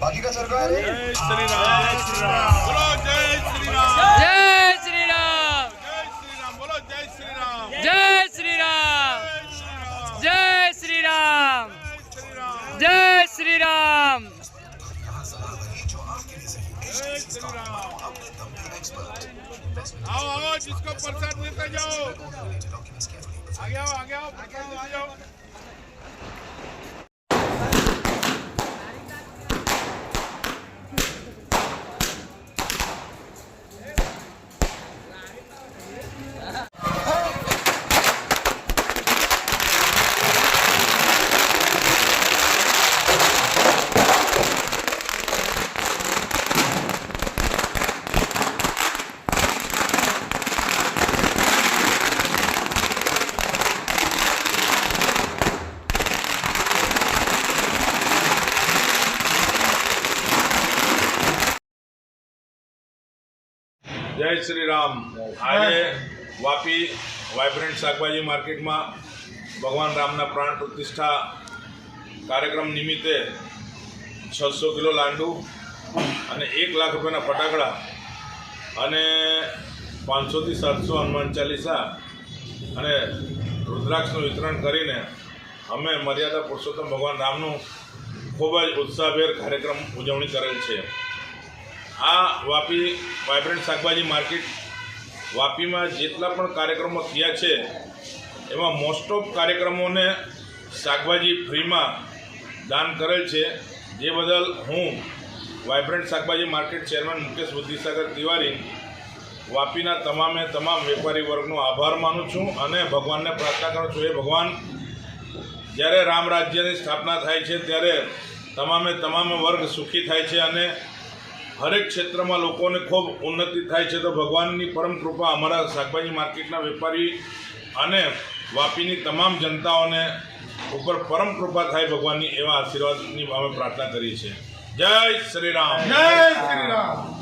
बाकी का सरकार है जय श्री राम बोलो जय श्री राम જય શ્રી રામ जय श्री राम बोलो जय श्री राम જય શ્રી રામ जय श्री राम જય શ્રી રામ जय श्री राम जय जय श्री राम आओ आओ जिसको प्रसाद लेते जाओ आगे आओ आगे आओ प्रसाद आ જય શ્રી રામ આજે વાપી વાઇબ્રન્ટ શાકભાજી માર્કેટમાં ભગવાન રામના પ્રાણ પ્રતિષ્ઠા કાર્યક્રમ નિમિત્તે છસો કિલો લાંડુ અને એક લાખ રૂપિયાના ફટાકડા અને પાંચસોથી સાતસો હનુમાન ચાલીસા અને રુદ્રાક્ષનું વિતરણ કરીને અમે મર્યાદા પુરુષોત્તમ ભગવાન રામનું ખૂબ જ ઉત્સાહભેર કાર્યક્રમ ઉજવણી કરેલ છે. આ વાપી વાઇબ્રન્ટ શાકભાજી માર્કેટ વાપીમાં જેટલા પણ કાર્યક્રમો થયા છે, એમાં મોસ્ટ ઓફ કાર્યક્રમોને શાકભાજી ફ્રીમાં દાન કરેલ છે. જે બદલ હું વાઇબ્રન્ટ શાકભાજી માર્કેટ ચેરમેન મુકેશ બુદ્ધિસાગર તિવારી વાપીના તમામે તમામ વેપારી વર્ગનો આભાર માનું છું અને ભગવાનને પ્રાર્થના કરું છું. એ ભગવાન, જ્યારે રામ રાજ્યની સ્થાપના થાય છે, ત્યારે તમામે તમામ વર્ગ સુખી થાય છે અને હરેક ક્ષેત્રમાં લોકોને ખૂબ ઉન્નતિ થાય છે તો ભગવાનની પરમ કૃપા અમારા શાકભાજી માર્કેટના વેપારી અને વાપીની તમામ જનતાઓને ઉપર પરમ કૃપા થાય ભગવાનની એવા આશીર્વાદની અમે પ્રાર્થના કરીએ છીએ. જય શ્રી રામ. જય શ્રી રામ.